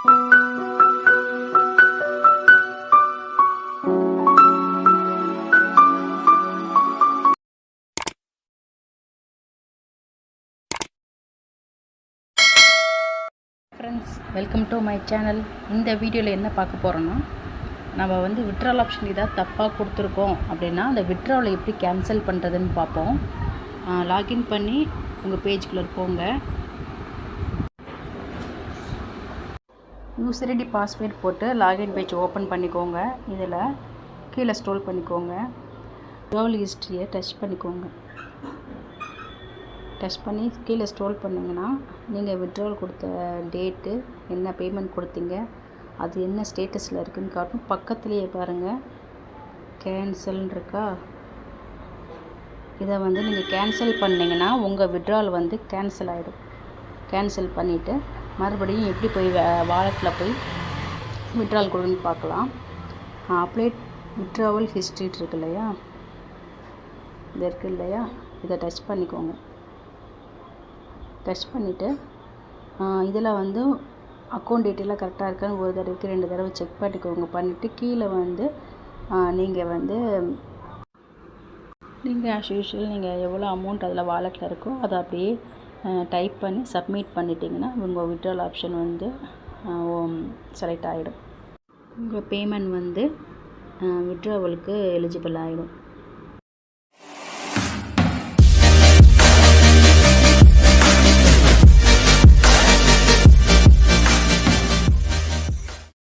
Friends welcome to my channel இந்த வீடியோவில் என்ன பார்க்க போகிறோன்னா நம்ம வந்து விட்ரால் ஆப்ஷன் ஏதாவது தப்பாக கொடுத்துருக்கோம் அப்படின்னா அந்த விட்ராவலை எப்படி கேன்சல் பண்ணுறதுன்னு பார்ப்போம். லாகின் பண்ணி உங்கள் பேஜ்குள்ளே போங்க. யூசர் ஐடி பாஸ்வேர்ட் போட்டு லாகின் பேஜ் ஓப்பன் பண்ணிக்கோங்க. இதில் கீழே ஸ்டோல் பண்ணிக்கோங்க. விட்ராவல் ஹிஸ்ட்ரியை டச் பண்ணிக்கோங்க. டச் பண்ணி கீழே ஸ்ட்ரோல் பண்ணிங்கன்னா நீங்கள் விட்ராவல் கொடுத்த டேட்டு என்ன பேமெண்ட் கொடுத்தீங்க அது என்ன ஸ்டேட்டஸில் இருக்குதுன்னு காட்டும். பக்கத்துலேயே பாருங்கள் கேன்சல்னு இருக்கா? இதை வந்து நீங்கள் கேன்சல் பண்ணிங்கன்னா உங்கள் விட்ராவல் வந்து கேன்சல் ஆகிடும் கேன்சல் பண்ணிவிட்டு மறுபடியும் எப்படி போய் வாலெட்டில் போய் விட்ரால் கொடுன்னு பார்க்கலாம். அப்ளேட் விட்ராவல் ஹிஸ்ட்ரி இருக்கு இல்லையா? இது இருக்குது இல்லையா? இதை டச் பண்ணிக்கோங்க. டச் பண்ணிவிட்டு இதில் வந்து அக்கௌண்ட் டீட்டெயிலாக கரெக்டாக இருக்கான்னு ஒரு தடவைக்கு ரெண்டு தடவை செக் பண்ணிக்கோங்க. பண்ணிவிட்டு கீழே வந்து நீங்கள் வந்து நீங்கள் ஆஸ் யூஷுவல் நீங்கள் எவ்வளோ அமௌண்ட் அதில் வாலெட்டில் இருக்கோ அதை அப்படியே டைப் பண்ணி சப்மிட் பண்ணிட்டீங்கன்னா உங்கள் விட்ரால் ஆப்ஷன் வந்து செலக்ட் ஆகிடும் உங்கள் பேமெண்ட் வந்து விட்ராவலுக்கு எலிஜிபிள் ஆகிடும்